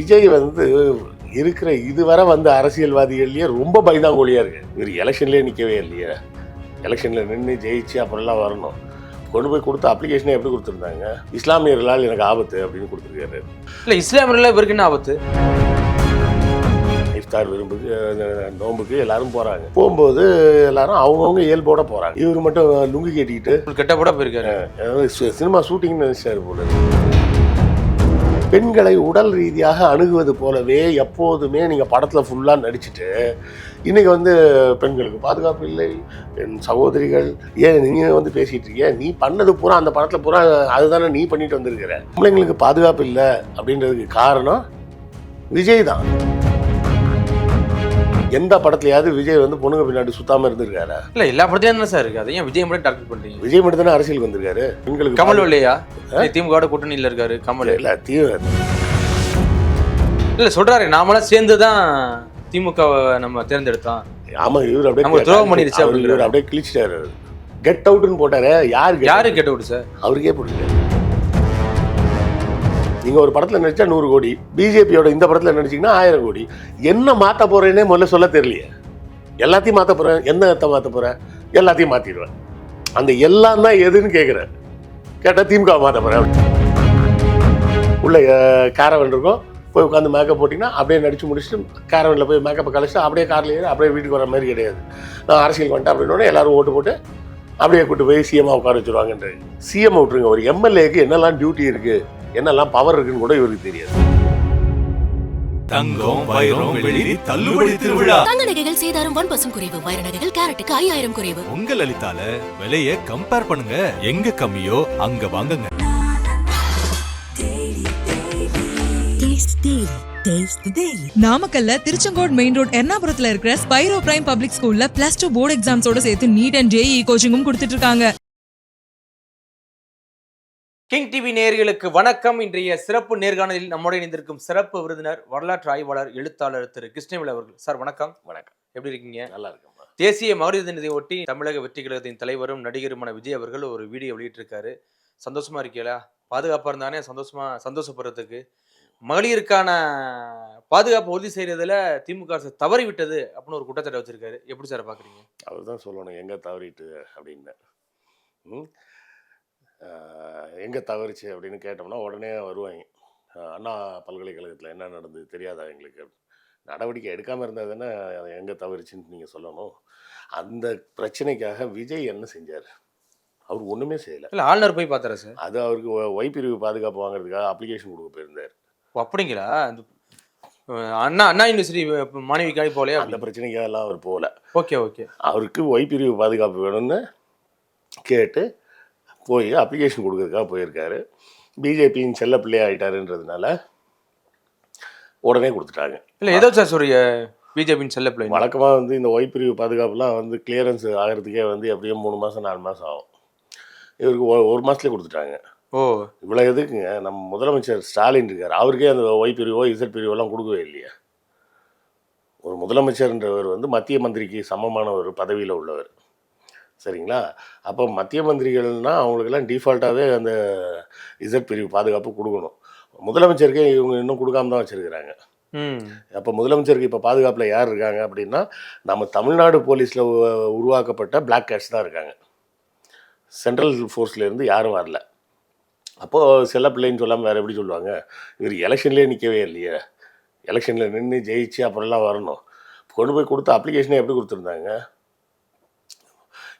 விஜய் வந்து இருக்கிற இதுவரை வந்த அரசியல்வாதிகள்லயே ரொம்ப பயந்தாங்கோலியா இருக்கு இவர் எலெக்ஷன்லயே நிக்கவே இல்லையே. எலெக்ஷன்ல நின்று ஜெயிச்சு அப்புறம்லாம் வரணும். கொண்டு போய் கொடுத்த அப்ளிகேஷனே எப்படி கொடுத்துருந்தாங்க? இஸ்லாமியர்களால் எனக்கு ஆபத்து அப்படின்னு கொடுத்துருக்காரு. இல்ல இஸ்லாமியர்கள் இவருக்கு என்ன ஆபத்து? இஃப்தார் விரும்புக்கு அஹ், நோன்புக்கு எல்லாரும் போறாங்க. போகும்போது எல்லாரும் அவங்கவுங்க இயல்போட போறாங்க. இவர் மட்டும் லுங்கி கட்டிக்கிட்டு கெட்ட கூட போயிருக்காரு. சினிமா ஷூட்டிங்னு நினைச்சாரு போல பெண்களை உடல் ரீதியாக அணுகுவது போலவே எப்போதுமே நீங்கள் படத்தில் ஃபுல்லாக நடிச்சுட்டு இன்னைக்கு வந்து பெண்களுக்கு பாதுகாப்பு இல்லை என் சகோதரிகள் ஏன் நீங்கள் வந்து பேசிகிட்டு இருக்கீங்க? நீ பண்ணது பூரா அந்த படத்தில் பூரா அதுதானே நீ பண்ணிட்டு வந்திருக்கிற? பிள்ளைங்களுக்கு பாதுகாப்பு இல்லை அப்படின்றதுக்கு காரணம் விஜய் தான். எந்த படத்துலயாவது விஜய் வந்து பொண்ணுங்க பின்னாடி சுத்தாம இருந்திருக்காரா? இல்ல எல்லா படத்தையும் தானே சார் இருக்கு. ஏன் விஜய் மட்டும் டார்கெட் பண்றீங்க விஜய் மட்டும் தானே அரசியலுக்கு வந்திருக்காரு? பெண்களுக்கு கமல் இல்லையா திமுக கூட்டணியில இருக்காரு கமல். இல்ல தீவிர இல்ல சொல்றாரு நாமெல்லாம் சேர்ந்து தான் திமுகவை நம்ம தேர்ந்தெடுத்தோம். ஆமா இவர் அப்படியே துரோகம் பண்ணிருச்சு இவர் அப்படியே கிழிச்சிட்டாரு. கெட் அவுட்னு போட்டாரு. யாரு யாரு out? கெட்ட விடு சார் அவருக்கே போட்டுருக்காரு நீங்கள் ஒரு படத்தில் நடிச்சா நூறு கோடி பிஜேபியோட இந்த படத்தில் நடிச்சிங்கன்னா ஆயிரம் கோடி. என்ன மாற்ற போகிறேன்னே முதல்ல சொல்ல தெரியலையே. எல்லாத்தையும் மாற்ற போறேன் என்னத்தை மாற்ற போறேன்? எல்லாத்தையும் மாற்றிடுவேன் அந்த எல்லாம் தான் எதுன்னு கேட்குறேன் கேட்டால் திமுக மாற்ற போகிறேன் உள்ள கேரவன் இருக்கும். போய் உட்காந்து மேக்கப் போட்டிங்கன்னா அப்படியே நடிச்சு முடிச்சுட்டு கேரவனில் போய் மேக்கப்பை கழிச்சிட்டு அப்படியே காரில் ஏறி அப்படியே வீட்டுக்கு வர மாதிரி கிடையாது. நான் அரசியல் வந்துட்டேன் அப்படின்னோடனே எல்லாரும் ஓட்டு போட்டு அப்படியே கூட்டு போய் சிஎம்மா உட்கார வச்சுருவாங்கன்றது சிஎம் விட்டுருங்க ஒரு எம்எல்ஏக்கு என்னெல்லாம் டியூட்டி இருக்கு என்னெல்லாம் பவர் இருக்குன்னு கூட இவருக்கு தெரியாது. தங்கம் வைரம் வெள்ளி தள்ளுபடி திருவிழா. தங்க நகைகள் சேதாரம் ஒன் பர்சன்ட் குறைவு வைர நகைகள் கேரட்டுக்கு ஐயாயிரம் குறைவு. உங்க லலிதால விலைய கம்பேர் பண்ணுங்க. எங்க கம்மியோ அங்க வாங்குங்க. நாமக்கல்ல திருச்செங்கோடு மெயின் ரோட் எர்ணாபுரத்துல இருக்கிற ஸ்பைரோ பிரைம் பப்ளிக் ஸ்கூல்ல பிளஸ் டூ போர்டு எக்ஸாம்ஸோட சேர்த்து நீட் அண்ட் ஜேஇ கோச்சிங்கும் கொடுத்துட்டு இருக்காங்க. கிங் டிவி நேயர்களுக்கு வணக்கம். இன்றைய சிறப்பு நேர்காணலில் நம்முடைய இணைந்திருக்கும் சிறப்பு விருந்தினர் வரலாற்று ஆய்வாளர் எழுத்தாளர் திரு கிருஷ்ணவேல் அவர்கள். சார் வணக்கம். வணக்கம். எப்படி இருக்கீங்க? நல்லா இருக்கும்மா. தேசிய மகளிர் தினத்தை ஒட்டி தமிழக வெற்றி கழகத்தின் தலைவரும் நடிகருமான விஜய் அவர்கள் ஒரு வீடியோ வெளியிட்டிருக்காரு. சந்தோஷமா இருக்கீங்களா? பாதுகாப்பா இருந்தானே? சந்தோஷமா சந்தோஷப்படுறதுக்கு. மகளிருக்கான பாதுகாப்பு உறுதி செய்யறதுல திமுக அரசு தவறி விட்டது அப்படின்னு ஒரு குற்றச்சாட்டை வச்சிருக்காரு. எப்படி சார் பாக்குறீங்க அவர் தான் சொல்லணும் எங்கே தவறிட்டு அப்படின்னு. எங்க தவறிச்சு அப்படின்னு கேட்டோம்னா உடனே வருவாங்க. அண்ணா பல்கலைக்கழகத்தில் என்ன நடந்தது தெரியாதா எங்களுக்கு? நடவடிக்கை எடுக்காமல் இருந்தால் தானே எங்கே தவறிச்சுன்னு நீங்கள் சொல்லணும். அந்த பிரச்சனைக்காக விஜய் என்ன செஞ்சார்? அவர் ஒன்றுமே செய்யலை. இல்ல ஆளுநர் போய் பார்த்தாரா சார்? அது அவருக்கு ஒ- ஒய் பிரிவு பாதுகாப்பு வாங்குறதுக்காக அப்ளிகேஷன் கொடுக்க போயிருந்தார். ஓ, அப்படிங்களா? அண்ணா அண்ணா யூனிவர்சிட்டி மாணவிக்காக போலையா அந்த பிரச்சனைக்காக எல்லாம் அவர் போகல. Okay okay. அவருக்கு ஒய் பிரிவு பாதுகாப்பு வேணும்னு கேட்டு போய் அப்ளிகேஷன் கொடுக்கறதுக்காக போயிருக்காரு. பிஜேபியின் செல்ல பிள்ளையா ஆயிட்டாருன்றதுனால உடனே கொடுத்துட்டாங்க. இல்ல ஏதோ சார் சொல்றீங்க பிஜேபியின் செல்ல பிள்ளை. வழக்கமாக வந்து இந்த ஒய் பிரிவு பாதுகாப்புலாம் வந்து கிளியரன்ஸ் ஆகிறதுக்கே வந்து எப்படியும் மூணு மாதம் நாலு மாதம் ஆகும். இவருக்கு ஒரு மாதத்துலேயே கொடுத்துட்டாங்க. ஓ. இவ்வளோ எதுக்குங்க? நம்ம முதலமைச்சர் ஸ்டாலின் இருக்கார். அவருக்கே அந்த ஒய் பிரிவோ இசட் பிரிவோலாம் கொடுக்கவே இல்லையா. ஒரு முதலமைச்சர்ன்றவர் வந்து மத்திய மந்திரிக்கு சமமான ஒரு பதவியில் உள்ளவர். சரிங்களா? அப்போ மத்திய மந்திரிகள்னா அவங்களுக்கெல்லாம் டிஃபால்ட்டாகவே அந்த இசட் பிரிவு பாதுகாப்பு கொடுக்கணும். முதலமைச்சருக்கே இவங்க இன்னும் கொடுக்காம தான் வச்சுருக்கிறாங்க. அப்போ முதலமைச்சருக்கு இப்போ பாதுகாப்பில் யார் இருக்காங்க அப்படின்னா நம்ம தமிழ்நாடு போலீஸில் உருவாக்கப்பட்ட பிளாக் கேட்ஸ் தான் இருக்காங்க. சென்ட்ரல் ஃபோர்ஸ்லேருந்து யாரும் வரல. அப்போது செல்ல பிள்ளைன்னு சொல்லாமல் வேறு எப்படி சொல்லுவாங்க? இவர் எலெக்ஷன்லேயே நிற்கவே இல்லையே. எலெக்ஷனில் நின்று ஜெயிச்சு அப்புறம்லாம் வரணும். கொண்டு போய் கொடுத்த அப்ளிகேஷனே எப்படி கொடுத்துருந்தாங்க?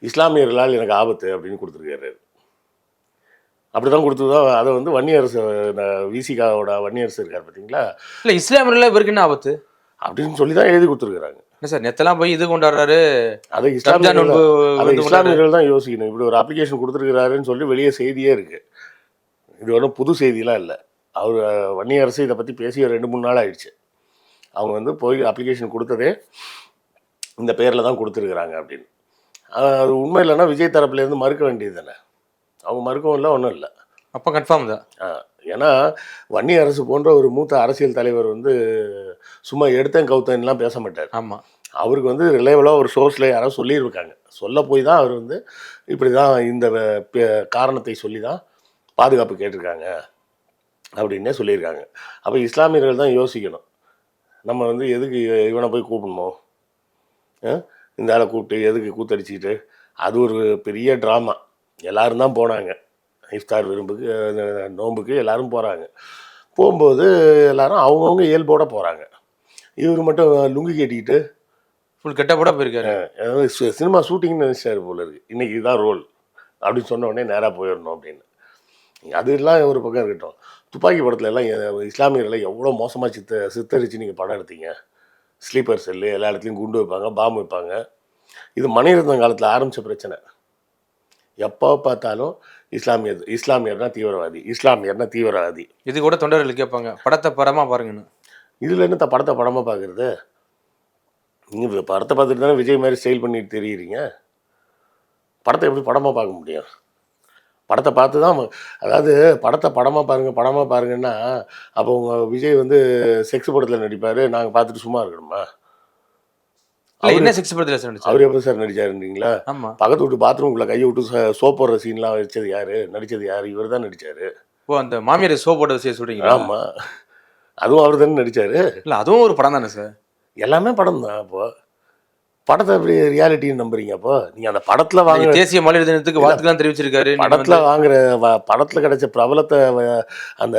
இஸ்லாமியர்களால் எனக்கு ஆபத்து அப்படின்னு கொடுத்துருக்காரு. அப்படி தான் கொடுத்துதான் அதை வந்து வன்னியரசு விசிகாவோட வன்னியரசு இருக்கார் பார்த்தீங்களா? இல்ல இஸ்லாமியர்கள் இவருக்கு என்ன ஆபத்து? அப்படின்னு சொல்லி தான் எழுதி கொடுத்துருக்குறாங்க. என்ன சார் நெத்தெல்லாம் போய் இது கொண்டாடுறாரு. அதை இஸ்லாமியர்கள் அதை. இஸ்லாமியர்கள் தான் யோசிக்கணும். இப்படி ஒரு அப்ளிகேஷன் கொடுத்துருக்கிறாருன்னு சொல்லி வெளியே செய்தியே இருக்கு. இது ஒன்றும் புது செய்திலாம் இல்லை. அவர் வன்னிய அரசு இதை பற்றி பேசி ஒரு ரெண்டு மூணு நாள் ஆயிடுச்சு. அவங்க வந்து போய் அப்ளிகேஷன் கொடுத்ததே இந்த பேரில் தான் கொடுத்துருக்குறாங்க அப்படின்னு. அது உண்மை இல்லைன்னா விஜய் தரப்புலேருந்து மறுக்க வேண்டியது தானே. அவங்க மறுக்கவும் இல்லை ஒன்றும் இல்லை. அப்ப கன்ஃபார்ம் தான். ஆ, ஏன்னா வன்னி அரசு போன்ற ஒரு மூத்த அரசியல் தலைவர் வந்து சும்மா எடுத்தேன் கவுத்தன்லாம் பேச மாட்டார். ஆமா. அவருக்கு வந்து ரிலேவலாக ஒரு சோர்ஸில் யாரோ சொல்லியிருக்காங்க. சொல்ல போய் தான் அவர் வந்து இப்படி தான் இந்த காரணத்தை சொல்லி தான் பாதுகாப்பு கேட்டிருக்காங்க அப்படின்னே சொல்லியிருக்காங்க. அப்போ இஸ்லாமியர்கள் தான் யோசிக்கணும். நம்ம வந்து எதுக்கு இவனை போய் கூப்பிடணும்? இந்த ஆளை கூப்பிட்டு எதுக்கு கூத்தடிச்சிக்கிட்டு அது ஒரு பெரிய ட்ராமா எல்லாரும் தான் போனாங்க. இஃப்தார் விரும்புக்கு அஹ், நோன்புக்கு எல்லாரும் போகிறாங்க போகும்போது எல்லாரும் அவங்கவுங்க இயல்போட போகிறாங்க இவர் மட்டும் லுங்கி கட்டிக்கிட்டு ஃபுல் கெட்ட கூட போயிருக்காரு. சினிமா ஷூட்டிங்னு நினச்சிட்டாரு போல இருக்கு. இன்னைக்கு இதுதான் ரோல். அப்படின்னு சொன்ன உடனே நேராக போயிடணும் அப்படின்னு. அதெல்லாம் ஒரு பக்கம் இருக்கட்டும். துப்பாக்கி படத்துல எல்லாம் இஸ்லாமியர்களை எவ்வளோ மோசமாக சித்த சித்தரித்து நீங்கள் படம் எடுத்தீங்க? ஸ்லீப்பர் செல்லு எல்லா இடத்துலையும் குண்டு வைப்பாங்க பாம்பு வைப்பாங்க. இது மணிரத்னம் காலத்தில் ஆரம்பித்த பிரச்சனை. எப்போ பார்த்தாலும் இஸ்லாமியர் இஸ்லாமியர்னா தீவிரவாதி இஸ்லாமியர்னா தீவிரவாதி. இது கூட தொண்டர்கள் கேட்பாங்க படத்தை படமா பாருங்கன்னு இதில் என்ன படத்தை படமாக பார்க்குறது நீங்கள் படத்தை பார்த்துட்டு தானே விஜய் மாதிரி ஸ்டைல் பண்ணிட்டு தெரியுறீங்க? படத்தை எப்படி படமாக பார்க்க முடியும்? படத்தை பார்த்து தான் அதாவது படத்தை படமாக பாருங்கள் படமாக பாருங்கன்னா அப்போ உங்கள் விஜய் வந்து செக்ஸ் படத்தில் நடிப்பார் நாங்கள் பார்த்துட்டு சும்மா இருக்கணுமா? என்ன சிக்ஸ் படத்துல சார் நடிச்சாரு? அவர் எப்போ சார் நடிச்சாருன்றீங்களா? ஆமா. பக்கத்து வீட்டு பாத்ரூம்குள்ளே கையை விட்டு சோப் போடுற சீன்லாம் வச்சது யார்? நடித்தது யார்? இவர் தான் நடித்தார் ஓ அந்த மாமியார் சோ போட்ட விஷயம் சொல்றீங்களா? ஆமாம் அதுவும் அவர் தானே நடித்தார் இல்ல அதுவும் ஒரு படம் தானே சார்? எல்லாமே படம் தான் அப்போ. படத்தை எப்படி ரியாலிட்டின்னு நம்புறீங்க அப்போ? நீங்க அந்த படத்துல இன்னைக்கு தேசிய மகளிர் தினத்துக்கு வாழ்த்துக்கள் தெரிவிச்சிருக்காரு. படத்துல வாங்குற வ- படத்துல கிடைச்ச பிரபலத்தை அந்த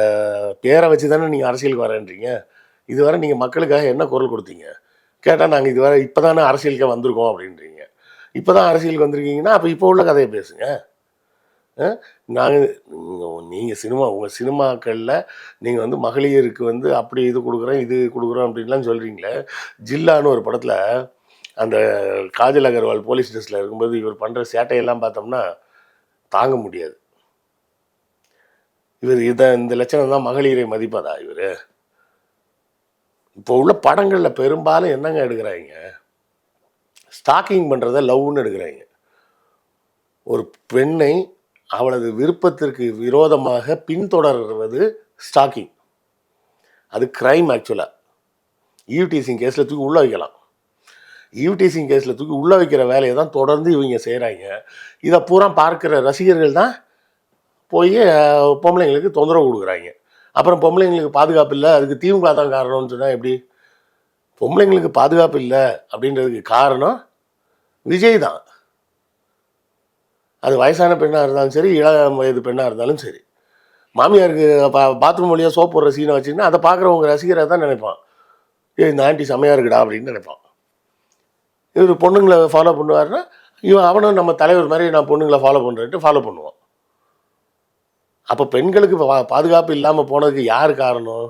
பேரை வச்சு தானே நீங்க அரசியலுக்கு வரேன்றீங்க. இதுவரை நீங்க மக்களுக்காக என்ன குரல் கொடுத்தீங்க? கேட்டா நாங்க இதுவரை இப்பதானே அரசியலுக்கு வந்திருக்கோம் அப்படின்றீங்க. இப்பதான் அரசியலுக்கு வந்திருக்கீங்கன்னா அப்ப இப்போ உள்ள கதையை பேசுங்க. அஹ்? நாங்க நீங்க- நீங்க சினிமா உங்க சினிமாக்கள்ல நீங்க வந்து மகளிருக்கு வந்து அப்படி இது கொடுக்குறோம் இது கொடுக்குறோம் அப்படின்லாம் சொல்றீங்களே. ஜில்லான்னு ஒரு படத்துல அந்த காஜல் அகர்வால் போலீஸ் ஸ்டேஷனில் இருக்கும்போது இவர் பண்ணுற சேட்டையெல்லாம் பார்த்தோம்னா தாங்க முடியாது. இவர் இதை இந்த லட்சணம் தான் மகளிரை மதிப்பதா இவர்? இப்போ உள்ள படங்களில் பெரும்பாலும் என்னங்க எடுக்கிறாங்க? ஸ்டாக்கிங் பண்ணுறத லவ்னு எடுக்கிறாங்க. ஒரு பெண்ணை அவளது விருப்பத்திற்கு விரோதமாக பின்தொடர்வது ஸ்டாக்கிங். அது கிரைம் ஆக்சுவலாக ஈவ்டீசிங் கேஸில் தூக்கி உள்ளே வைக்கலாம். யூடிசிங் கேஸில் தூக்கி உள்ளே வைக்கிற வேலையை தான் தொடர்ந்து இவங்க செய்கிறாங்க இதை பூரா பார்க்குற ரசிகர்கள் தான் போய் பொம்பளைங்களுக்கு தொந்தரவு கொடுக்குறாங்க. அப்புறம் பொம்பளைங்களுக்கு பாதுகாப்பு இல்லை அதுக்கு திமுக தான் காரணம்னு சொன்னால் எப்படி? பொம்பளைங்களுக்கு பாதுகாப்பு இல்லை அப்படின்றதுக்கு காரணம் விஜய் தான். அது வயசான பெண்ணாக இருந்தாலும் சரி இளம் வயது பெண்ணாக இருந்தாலும் சரி. மாமியாருக்கு பா பாத்ரூம் வழியாக சோப்பு போடுற சீனை வச்சுக்கின்னா அதை பார்க்குறவங்க ரசிகராக தான் நினைப்பான். ஏ இந்த ஆண்டி செம்மையாக இருக்குடா அப்படின்னு நினைப்பான். இவர் பொண்ணுங்களை ஃபாலோ பண்ணுவாருன்னா இவன் அவனும் நம்ம தலைவர் மாதிரி நான் பொண்ணுங்களை ஃபாலோ பண்ணுறேன்ட்டு ஃபாலோ பண்ணுவான். அப்போ பெண்களுக்கு பாதுகாப்பு இல்லாமல் போனதுக்கு யார் காரணம்?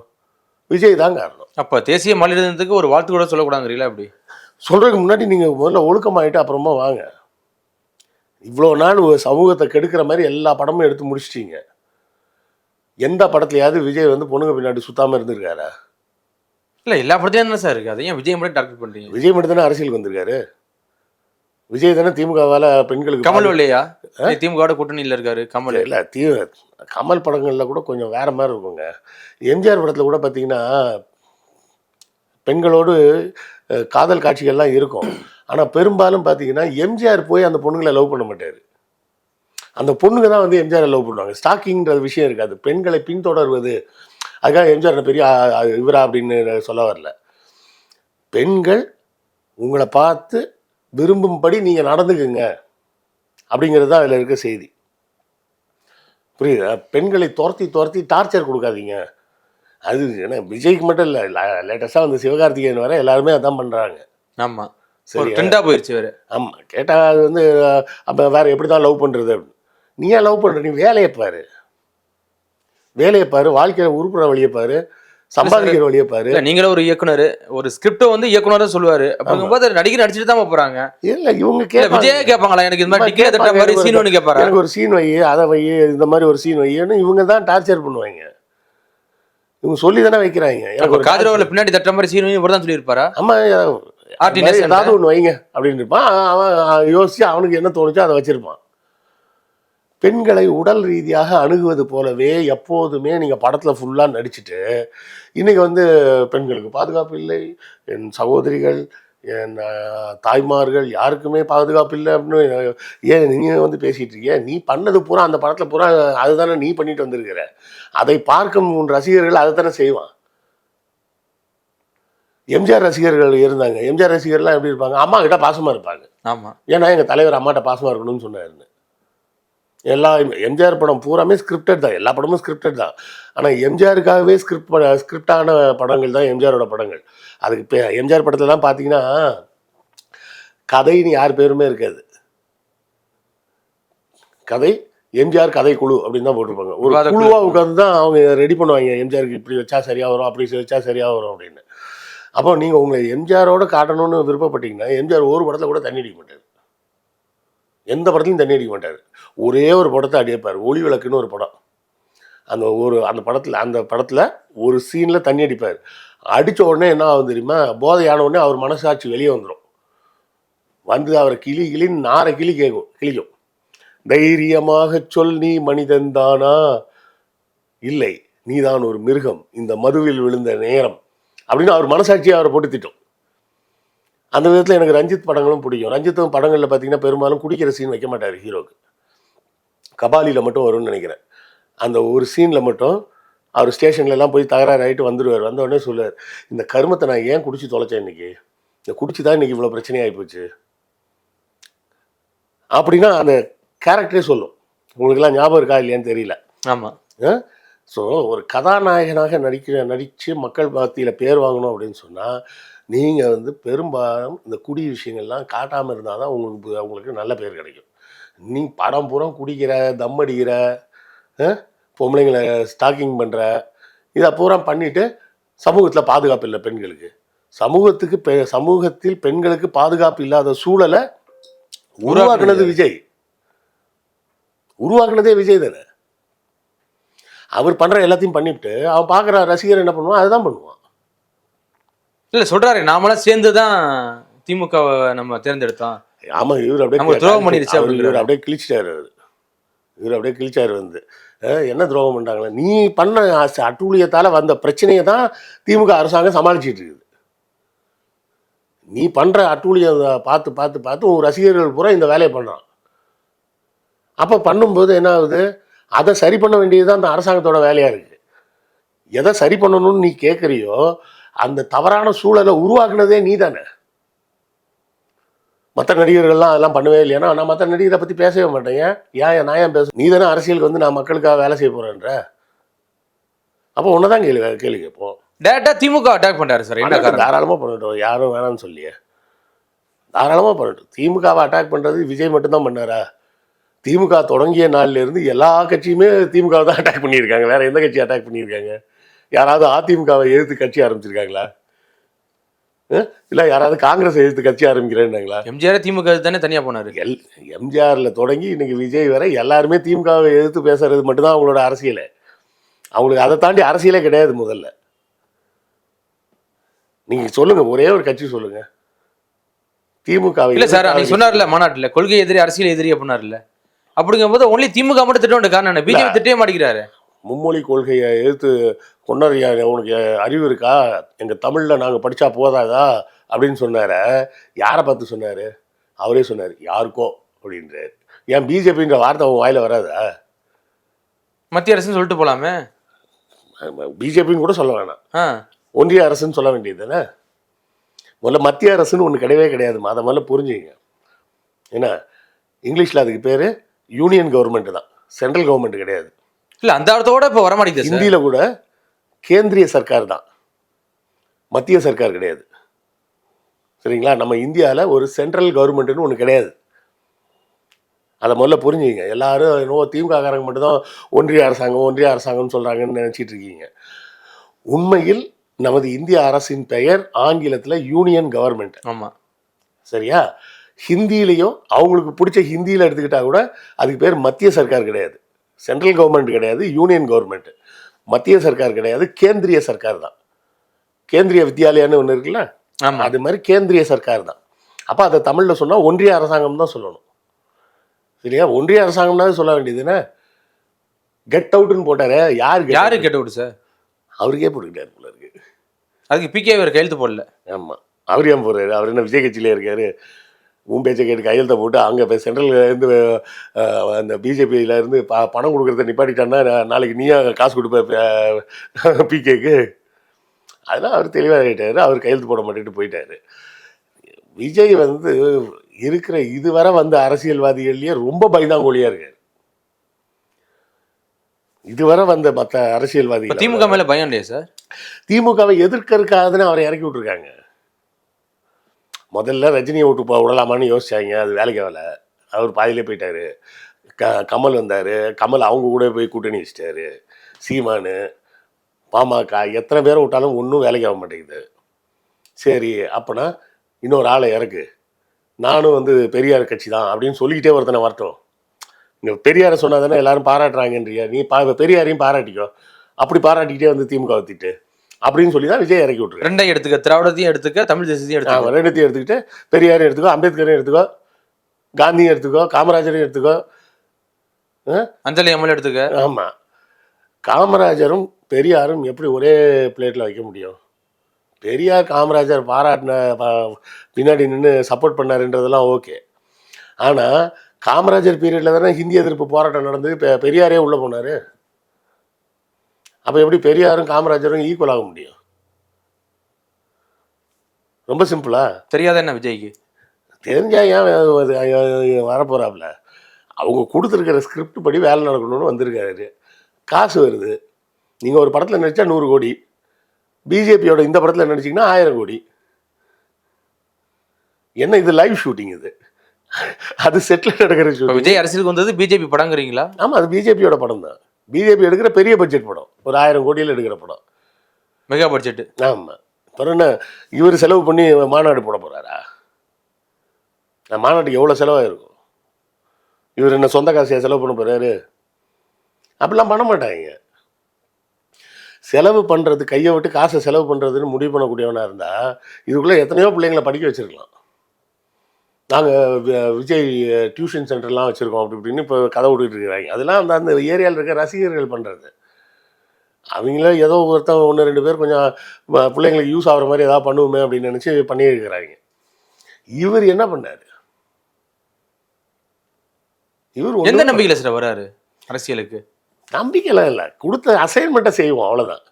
விஜய் தான் காரணம். அப்ப தேசிய மகளிர் தினத்துக்கு ஒரு வாழ்த்து கூட சொல்லக்கூடாங்கிறீங்களா அப்படி? சொல்கிறதுக்கு முன்னாடி நீங்கள் முதல்ல ஒழுக்கமாயிட்டு அப்புறமா வாங்க. இவ்வளோ நாள் ஒரு சமூகத்தை கெடுக்கிற மாதிரி எல்லா படமும் எடுத்து முடிச்சிட்டீங்க. எந்த படத்துலையாவது விஜய் வந்து பொண்ணுங்க பின்னாடி சுத்தாமல் இருந்திருக்காரா? இல்ல எல்லா படத்தையும் என்ன சார் இருக்கு? அதை ஏன் விஜய் மட்டும் டார்கெட் பண்றீங்க. விஜய் மட்டும் தானே அரசியலுக்கு வந்திருக்காரு? விஜய் தானே திமுகவால் பெண்களுக்கு கமல் இல்லையா? திமுக கூட்டணியில இருக்காரு கமல். இல்லை தீ கமல் படங்களில் கூட கொஞ்சம் வேற மாதிரி இருக்குங்க. எம்ஜிஆர் படத்தில் கூட பார்த்தீங்கன்னா பெண்களோடு காதல் காட்சிகள்லாம் இருக்கும். ஆனால் பெரும்பாலும் பார்த்தீங்கன்னா எம்ஜிஆர் போய் அந்த பொண்ணுங்களை லவ் பண்ண மாட்டார். அந்த பொண்ணுங்க தான் வந்து எம்ஜிஆரை லவ் பண்ணுவாங்க. ஸ்டாக்கிங்ன்ற விஷயம் இருக்காது. பெண்களை பின்தொடர்வது அதுக்காக எம்ஜிஆர் பெரிய இவரா அப்படின்னு சொல்ல வரல. பெண்கள் உங்களை பார்த்து விரும்பும்படி நீங்கள் நடந்துக்குங்க அப்படிங்கிறது தான் அதில் இருக்க செய்தி. புரியுதா? பெண்களை துரத்தி துரத்தி டார்ச்சர் கொடுக்காதீங்க. அது என்ன விஜய்க்கு மட்டும் இல்லை லேட்டஸ்ட்டாக வந்து சிவகார்த்திகேயன் வர எல்லாருமே அதான் பண்ணுறாங்க ஆமா. ஒரு சரி ட்ரெண்டா போயிருச்சு வேற. ஆமாம் கேட்டால் அது வந்து அப்போ வேற எப்படி தான் லவ் பண்ணுறது அப்படின்னு. நீ ஏன் லவ் பண்ணுற நீ வேலையை பாரு. வேலையை பாரு வாழ்க்கையில் உருப்புற வழியை பாரு சம்பாதிக்கிற வழியை பாரு. நீங்களும் ஒரு இயக்குனர் ஒரு ஸ்கிரிப்ட வந்து இயக்குனரா சொல்லுவாரு. அப்படிங்கும்போது நடிகர் நடிச்சுட்டு தான் போறாங்க. இல்லை இவங்க கேட்பாங்க விஜயே கேட்பாங்களா எனக்கு இந்த மாதிரி டிக்கெட் தட்ட மாதிரி சீன் ஒன்று கேட்பாரா எனக்கு ஒரு சீன் வை அதை வை இந்த மாதிரி ஒரு சீன் வைன்னு இவங்க தான் டார்ச்சர் பண்ணுவாங்க. இவங்க சொல்லி தானே வைக்கிறாங்க. எனக்கு ஒரு காதிரவில் பின்னாடி தட்டுற மாதிரி சீன் இவர் தான் சொல்லியிருப்பாரா? ஆமா ஏதாவது ஒன்று வைங்க அப்படின்னு இருப்பான். அவன் யோசிச்சு அவனுக்கு என்ன தோணுச்சோ அதை வச்சிருப்பான். பெண்களை உடல் ரீதியாக அணுகுவது போலவே எப்போதுமே நீங்கள் படத்தில் ஃபுல்லாக நடிச்சுட்டு இன்னைக்கு வந்து பெண்களுக்கு பாதுகாப்பு இல்லை. என் சகோதரிகள் என் தாய்மார்கள் யாருக்குமே பாதுகாப்பு இல்லை அப்படின்னு ஏன் நீங்கள் வந்து பேசிகிட்டு இருக்கீங்க. நீ பண்ணது பூரா அந்த படத்தில் பூரா அதுதானே நீ பண்ணிட்டு வந்திருக்கிற. அதை பார்க்கும் உன் ரசிகர்கள் அதை தானே செய்வான் எம்ஜிஆர் ரசிகர்கள் இருந்தாங்க. எம்ஜிஆர் ரசிகர்லாம் எப்படி இருப்பாங்க? அம்மா கிட்ட பாசமாக இருப்பாங்க. ஆமா. ஏன்னா எங்கள் தலைவர் அம்மாட்ட பாசமாக இருக்கணும்னு சொன்னாருன்னு. எல்லா எம்ஜிஆர் படம் பூராமே ஸ்கிரிப்டட் தான். எல்லா படமும் ஸ்கிரிப்டட் தான். ஆனால் எம்ஜிஆருக்காகவே ஸ்கிரிப்ட் ஸ்கிரிப்டான படங்கள் தான் எம்ஜிஆரோட படங்கள். அதுக்கு இப்போ எம்ஜிஆர் படத்துலலாம் பார்த்தீங்கன்னா கதைன்னு யார் பேருமே இருக்காது. கதை எம்ஜிஆர் கதை குழு அப்படின்னு தான் போட்டிருப்பாங்க. ஒரு. குழுவாக உட்காந்து தான் அவங்க ரெடி பண்ணுவாங்க. எம்ஜிஆருக்கு இப்படி வச்சா சரியாக வரும் அப்படி வச்சா சரியாக வரும் அப்படின்னு. அப்போ நீங்கள் உங்களை எம்ஜிஆரோட காட்டணும்னு விருப்பப்பட்டீங்கன்னா எம்ஜிஆர் ஒரு படத்தில் கூட தண்ணி அடிக்க மாட்டார். எந்த படத்துலையும் தண்ணி அடிக்க மாட்டார். ஒரே ஒரு படத்தை அடிப்பார் ஒளி விளக்குன்னு ஒரு படம். அந்த ஒரு அந்த படத்தில் அந்த படத்தில் ஒரு சீனில் தண்ணி அடிப்பார். அடித்த உடனே என்ன ஆகும் தெரியுமா? போதையான உடனே அவர் மனசாட்சி வெளியே வந்துடும் வந்து அவரை கிளி கிளின்னு நாரை கிளி கேட்கும் கிளிக்கும். தைரியமாக சொல் நீ மனிதன்தானா இல்லை. நீதான் ஒரு மிருகம். இந்த மதுவில் விழுந்த நேரம். அப்படின்னு அவர் மனசாட்சியை அவரை போட்டு திட்டம். அந்த விதத்தில் எனக்கு ரஞ்சித் படங்களும் பிடிக்கும். ரஞ்சித்தும் படங்களில் பார்த்தீங்கன்னா பெரும்பாலும் குடிக்கிற சீன் வைக்க மாட்டார் ஹீரோக்கு. கபாலியில் மட்டும் வரும்னு நினைக்கிறேன். அந்த ஒரு சீனில் மட்டும் அவர் ஸ்டேஷன்ல எல்லாம் போய் தகராறு ஆகிட்டு வந்துடுவார் வந்த உடனே சொல்லுவார் இந்த கருமத்தை நான் ஏன் குடிச்சு தொலைச்சேன் இன்னைக்கு? இந்த குடிச்சு தான் இன்னைக்கு இவ்வளோ பிரச்சனையாகி போச்சு. அப்படின்னா அந்த கேரக்டரே சொல்லும். உங்களுக்கெல்லாம் ஞாபகம் இருக்கா இல்லையான்னு தெரியல. ஆமா. ஸோ ஒரு கதாநாயகனாக நடிக்கிற நடித்து மக்கள் மத்தியில் பேர் வாங்கணும் அப்படின்னு சொன்னால் நீங்கள் வந்து பெரும்பாலும் இந்த குடி விஷயங்கள்லாம் காட்டாமல் இருந்தால் தான் உங்களுக்கு உங்களுக்கு நல்ல பேர் கிடைக்கும். நீ படம் பூரா குடிக்கிற தம் அடிக்கிற பொம்பளைங்களை ஸ்டாக்கிங் பண்ணுற இதை பூரா பண்ணிவிட்டு சமூகத்தில் பாதுகாப்பு இல்லை பெண்களுக்கு. சமூகத்துக்கு பெ சமூகத்தில் பெண்களுக்கு பாதுகாப்பு இல்லாத சூழலை உருவாக்குனது விஜய். உருவாக்குனதே விஜய் தானே. அவர் பண்ற எல்லாத்தையும் பண்ணிவிட்டு அவன் பார்க்குற ரசிகர் என்ன பண்ணுவான்? அதுதான் பண்ணுவான். இல்ல சொல்றாரு. நாமெல்லாம் சேர்ந்து தான் திமுகவை நம்ம தேர்ந்தெடுத்தோம். ஆமா இவர் அப்படியே துரோகம் பண்ணிருச்சு இவர். அப்படியே கிழிச்சிட்டாரு இவர் அப்படியே கிழிச்சாரு வந்து. என்ன துரோகம் பண்ணாங்களே நீ பண்ண அட்டூழியத்தால வந்த பிரச்சனையை தான் திமுக அரசாங்கம் சமாளிச்சிட்டு இருக்குது. நீ பண்ற அட்டூழியம் பார்த்து பார்த்து பார்த்து உன் ரசிகர்கள் பூரா இந்த வேலையை பண்றான். அப்ப பண்ணும்போது என்ன ஆகுது? அதை சரி பண்ண வேண்டியது அந்த அரசாங்கத்தோட வேலையா இருக்கு. எதை சரி பண்ணணும்னு நீ கேட்குறியோ அந்த தவறான சூழலை உருவாக்குனதே நீ தானே மற்ற நடிகர்கள்லாம் அதெல்லாம் பண்ணவே இல்லையா? நான் மற்ற நடிகரை பற்றி பேசவே மாட்டேன். ஏன்? ஏன் நான் ஏன் பேச. நீ தானே அரசியலுக்கு வந்து நான் மக்களுக்காக வேலை செய்ய போகிறேன்ற அப்போ உன்னை தான் கேள்வி கேள்வி கேட்போம். டேரக்டா திமுக அட்டாக் பண்றாரு சார். என்ன பண்ணட்டும், காரணம்? தாராளமா பண்ணட்டும். யாரும் வேணாம்னு சொல்லியே. தாராளமா பண்ணட்டும். திமுகவை அட்டாக் பண்றது விஜய் மட்டும்தான் பண்ணாரா? திமுக தொடங்கிய நாள்ல இருந்து எல்லா கட்சியுமே திமுகவை தான் அட்டாக் பண்ணியிருக்காங்க. வேற எந்த கட்சி அட்டாக் பண்ணியிருக்காங்க? யாராவது அதிமுகவை எதிர்த்து கட்சி ஆரம்பிச்சிருக்காங்களா? இல்ல யாராவது காங்கிரஸ் எதிர்த்து கட்சி ஆரம்பிக்கிறேன்னாங்களா? எம்ஜிஆர் திமுக தானே தனியா போனாரு. எல் எம்ஜிஆர்ல தொடங்கி இன்னைக்கு விஜய் வரை எல்லாருமே திமுகவை எதிர்த்து பேசுறது மட்டும்தான் அவங்களோட அரசியலே. அவங்களுக்கு அதை தாண்டி அரசியலே கிடையாது முதல்ல. நீங்க சொல்லுங்க ஒரே ஒரு கட்சி சொல்லுங்க. திமுக இல்ல சார் அன்னைக்கு சொன்னார்ல மாநாட்டுல கொள்கை எதிரி அரசியல் எதிரி அப்படின்னாருல்ல அப்படிங்கும்போது ஒன்லி திமுக மட்டும் திட்ட வேண்டிய காரணம் பிஜேபி திட்டவே மாட்டேங்கிறாரு. மும்மொழி கொள்கையை எதிர்த்து கொண்டாடியா உனக்கு அறிவு இருக்கா? எங்க தமிழ்ல நாங்க படிச்சா போதாதா? அப்படின்னு சொன்னார. யாரை பார்த்து சொன்னாரு? அவரே சொன்னார் யாருக்கோ? அப்படின்றாரு. ஏன் பிஜேபின்ற வார்த்தை உன் வாயில வராதா? மத்திய அரசுன்னு சொல்லிட்டு போலாமே. பிஜேபின்னு கூட சொல்ல வேணாம். ஒன்றிய அரசுன்னு சொல்ல வேண்டியது தானே முதல்ல மத்திய அரசுன்னு ஒன்று கிடையவே கிடையாதுமா அதை முதல்ல புரிஞ்சுங்க என்ன இங்கிலீஷில் அதுக்கு பேர் யூனியன் கவர்மெண்ட் தான். சென்ட்ரல் கவர்மெண்ட் கிடையாது. இல்ல அந்த அர்த்தத்தோட இப்ப வர மாட்டேங்குது ஹிந்தியில் கூட கேந்திரிய சர்க்கார் தான். மத்திய சர்க்கார் கிடையாது. சரிங்களா? நம்ம இந்தியாவில் ஒரு சென்ட்ரல் கவர்மெண்ட்னு ஒன்று கிடையாது. அதை முதல்ல புரிஞ்சுங்க எல்லாரும் என்னவோ திமுக காரங்க மட்டும்தான் ஒன்றிய அரசாங்கம் ஒன்றிய அரசாங்கம்னு சொல்கிறாங்கன்னு நினச்சிட்டு இருக்கீங்க. உண்மையில் நமது இந்திய அரசின் பெயர் ஆங்கிலத்தில் யூனியன் கவர்மெண்ட் ஆமா. சரியா? ஹிந்திலையும் அவங்களுக்கு பிடிச்ச ஹிந்தியில் எடுத்துக்கிட்டா கூட அதுக்கு பேர் மத்திய சர்க்கார் கிடையாது. சென்ட்ரல் கவர்மெண்ட் கிடையாது யூனியன் கவர்மெண்ட் மத்திய சர்க்கார் கிடையாது கேந்திரிய சர்க்கார் தான். கேந்திரிய வித்யாலயான்னு ஒன்று இருக்குல்ல? ஆமா. அது மாதிரி கேந்திரிய சர்க்கார் தான். அப்போ அதை தமிழில் சொன்னால் ஒன்றிய அரசாங்கம் தான் சொல்லணும். சரியா? ஒன்றிய அரசாங்கம்னா சொல்ல வேண்டியதுன்னா கெட் அவுட்னு போட்டாரே யார் get யாரு out? கேட்டு விடு சார் அவருக்கே போட்டுக்கிட்டாரு போல இருக்கு. அதுக்கு பிகே வேற கையெழுத்து போடல. ஆமாம் அவர் ஏன் போறாரு? அவர் என்ன விஜய் கட்சியிலே இருக்காரு? உன் பேச்சை கேட்டு கையெழுத்த போட்டு அங்கே இப்போ சென்ட்ரல்ல இருந்து அஹ், அந்த பிஜேபியில இருந்து ப பணம் கொடுக்குறத நிப்பாட்டிட்டான்னா நாளைக்கு நீயா காசு கொடுப்ப பிகேக்கு அதெல்லாம் அவர் தெளிவாக ஆகிட்டாரு அவர் கையெழுத்து போட மாட்டேன்ட்டு போயிட்டாரு. விஜய் வந்து இருக்கிற இதுவரை வந்த அரசியல்வாதிகள்லயே ரொம்ப பயந்தாங்கோலியா இருக்காரு. இதுவரை வந்த மற்ற அரசியல்வாதிகள் திமுக மேல பயம் இல்லையா சார்? திமுகவை எதிர்க்கறதுக்காக அவரை இறக்கி விட்டுருக்காங்க. முதல்ல ரஜினியை விட்டு போ விடலாமான்னு யோசிச்சாங்க. அது வேலைக்கு ஆகல அவர் பாதியிலே போயிட்டாரு. க கமல் வந்தார். கமல் அவங்க கூட போய் கூட்டணி வச்சிட்டாரு. சீமானு பாமக எத்தனை பேரை விட்டாலும் ஒன்றும் வேலைக்கு ஆக மாட்டேங்குது. சரி அப்போனா இன்னொரு ஆளை இறக்கு. நானும் வந்து பெரியார் கட்சி தான் அப்படின்னு சொல்லிக்கிட்டே ஒருத்தனை வரட்டும் இங்கே பெரியாரை சொன்னால் தானே எல்லாரும் பாராட்டுறாங்கன்றியா. நீ பா பெரியாரையும் பாராட்டிக்கோ. அப்படி பாராட்டிக்கிட்டே வந்து திமுக வத்திட்டு அப்படின்னு சொல்லி தான் விஜய் இறக்கி விட்டுருக்காரு. ரெண்டையும் எடுத்துக்க திராவிடத்தையும் எடுத்துக்க தமிழ் தேசத்தையும் எடுத்துக்க. ரெண்டுத்தையும் எடுத்துக்கிட்டு பெரியாரையும் எடுத்துக்கோ அம்பேத்கரையும் எடுத்துக்கோ காந்தியும் எடுத்துக்கோ காமராஜரையும் எடுத்துக்கோ அஞ்சலி அம்மல் எடுத்துக்க. ஆமாம் காமராஜரும் பெரியாரும் எப்படி ஒரே பிளேட்டில் வைக்க முடியும்? பெரியார் காமராஜர் பாராட்டின பின்னாடி நின்று சப்போர்ட் பண்ணாருன்றதெல்லாம் ஓகே ஆனால் காமராஜர் பீரியடில் தானே ஹிந்தி எதிர்ப்பு போராட்டம் நடந்து பெ பெரியாரே உள்ளே போனார். அப்போ எப்படி பெரியாரும் காமராஜரும் ஈக்குவல் ஆக முடியும்? ரொம்ப சிம்பிளா தெரியாத என்ன விஜய்க்கு? தெரிஞ்சா ஏன் வரப்போறாப்புல? அவங்க கொடுத்துருக்கிற ஸ்கிரிப்ட் படி வேலை நடக்கணும்னு வந்திருக்காரு. காசு வருது. நீங்கள் ஒரு படத்தில் நடிச்சா நூறு கோடி. பிஜேபியோட இந்த படத்தில் நடிச்சிங்கன்னா ஆயிரம் கோடி. என்ன இது லைவ் ஷூட்டிங் இது? அது செட்டில் நடக்கிற விஜய் அரசியலுக்கு வந்தது பிஜேபி படங்குறீங்களா? ஆமாம் அது பிஜேபியோட படம் தான் பிஜேபி எடுக்கிற பெரிய பட்ஜெட் படம். ஒரு ஆயிரம் கோடியில் எடுக்கிற படம். மெகா பட்ஜெட் ஆமாம் அப்புறம் என்ன இவர் செலவு பண்ணி மாநாடு போட போகிறாரா மாநாட்டுக்கு எவ்வளோ செலவாயிருக்கும் இவர் என்ன சொந்த காசையா செலவு பண்ண போகிறாரு அப்படிலாம் பண்ண மாட்டாங்க. செலவு பண்ணுறது கையை விட்டு காசை செலவு பண்ணுறதுன்னு முடிவு பண்ணக்கூடியவனாக இருந்தால் இதுக்குள்ளே எத்தனையோ பிள்ளைங்களை படிக்க வச்சிருக்கலாம். நாங்கள் விஜய் டியூஷன் சென்டர்லாம் வச்சுருக்கோம் அப்படி இப்படின்னு இப்போ கதை விட்டுட்டு இருக்கிறாங்க. அதெல்லாம் அந்த அந்த ஏரியாவில் இருக்க ரசிகர்கள் பண்ணுறது அவங்கள ஏதோ ஒருத்தன் ஒன்று ரெண்டு பேர் கொஞ்சம் பிள்ளைங்களுக்கு யூஸ் ஆகிற மாதிரி ஏதாவது பண்ணுவோமே அப்படின்னு நினச்சி பண்ணியிருக்கிறாங்க இவர் என்ன பண்ணாரு? இவர் எந்த நம்பிக்கையில சார் வராரு? அரசியலுக்கு? நம்பிக்கைலாம் இல்லை. கொடுத்த அசைன்மெண்ட்டை செய்வோம் அவ்வளோதான்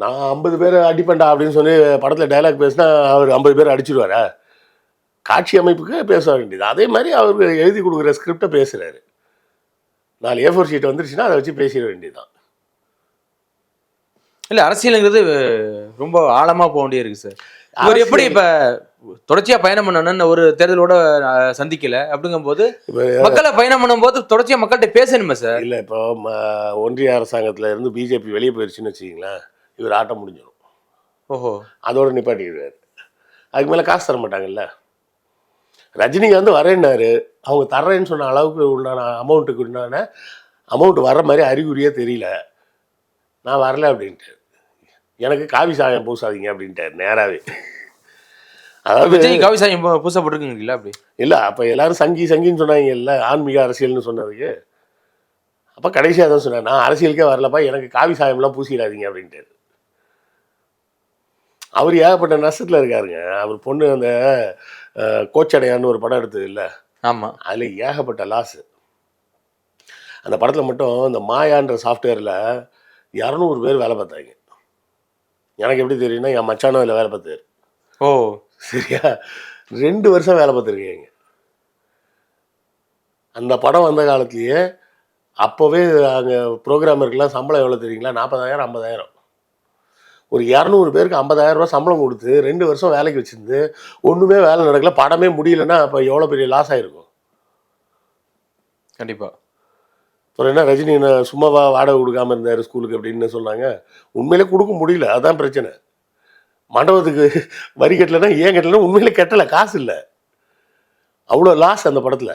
நான் ஐம்பது பேர் அடிப்பேன்டா அப்படின்னு சொல்லி படத்தில் டைலாக் பேசினா அவர் ஐம்பது பேர் அடிச்சிடுவாரா காட்சி அமைப்புக்கு பேச வேண்டியது. அதே மாதிரி அவர் எழுதி கொடுக்குற ஸ்கிரிப்டை பேசுகிறாரு நாலு ஏ ஃபோர் ஷீட் வந்துருச்சுன்னா அதை வச்சு பேசிட வேண்டியதுதான். இல்ல அரசியலுங்கிறது ரொம்ப ஆழமா போக வேண்டிய இருக்கு சார். இவர் எப்படி இப்ப தொடர்ச்சியா பயணம் பண்ணணும்னு ஒரு தேர்தலோட சந்திக்கல. அப்படிங்கும்போது மக்களை பயணம் பண்ணும்போது தொடர்ச்சியா மக்கள்கிட்ட பேசணுமே சார்? இல்லை இப்போ ஒன்றிய அரசாங்கத்தில் இருந்து பிஜேபி வெளியே போயிடுச்சுன்னு வச்சுக்கிங்களேன். இவர் ஆட்டம் முடிஞ்சிடும். ஓஹோ. அதோட நிப்பாட்டிடுவார். அதுக்கு மேலே காசு தர மாட்டாங்கல்ல? ரஜினிகாந்த் வரேன்னாரு. அவங்க தர்றேன்னு சொன்ன அளவுக்கு உண்டான அமௌண்ட்டுக்கு உண்டான அமௌண்ட் வர்ற மாதிரி அறிகுறியே தெரியல. நான் வரல அப்படின்ட்டு. எனக்கு காவி சாயம் பூசாதீங்க அப்படின்ட்டார் நேராகவே அதாவது காவி சாயம் பூசப்பட்டிருக்குங்களா அப்படி? இல்லை அப்போ எல்லாரும் சங்கி சங்கின்னு சொன்னாங்க இல்லை ஆன்மீக அரசியல்னு சொன்னதுக்கு. அப்போ கடைசியாக தான் சொன்னேன் நான் அரசியலுக்கே வரலப்பா எனக்கு காவி சாயம்லாம் பூசிடாதீங்க அப்படின்ட்டு அவர் ஏகப்பட்ட நஷ்டத்தில் இருக்காருங்க. அவர் பொண்ணு அந்த கோச்சடையான்னு ஒரு படம் எடுத்தது இல்லை? ஆமா. அதில் ஏகப்பட்ட லாஸு அந்த படத்தில் மட்டும் இந்த மாயான்ற சாஃப்ட்வேரில் இரநூறு பேர் வேலை பார்த்தாங்க. எனக்கு எப்படி தெரியும்னா என் மச்சானும் அதில் வேலை பார்த்தாரு. ஓ. சரியா? ரெண்டு வருஷம் வேலை பார்த்துருக்கீங்க. அந்த படம் வந்த காலத்துலேயே அப்போவே அங்கே ப்ரோக்ராமருக்கெல்லாம் சம்பளம் எவ்வளோ தெரியுங்களா? நாற்பதாயிரம் ஐம்பதாயிரம். ஒரு இரநூறு பேருக்கு 50000 ரூபாய் சம்பளம் கொடுத்து ரெண்டு வருஷம் வேலைக்கு வச்சிருந்து ஒன்றுமே வேலை நடக்கல படமே முடியலன்னா அப்போ எவ்வளோ பெரிய லாஸ் ஆயிருக்கும்? கண்டிப்பா. அப்புறம் என்ன ரஜினி சும்மாவா வாடகை கொடுக்காம இருந்தார் ஸ்கூலுக்கு அப்படின்னு சொன்னாங்க? உண்மையிலே கொடுக்க முடியல அதான் பிரச்சனை. மண்டபத்துக்கு வரி கட்டலைன்னா ஏன் கட்டலைன்னா உண்மையிலே கட்டலை காசு இல்லை. அவ்வளோ லாஸ் அந்த படத்தில்.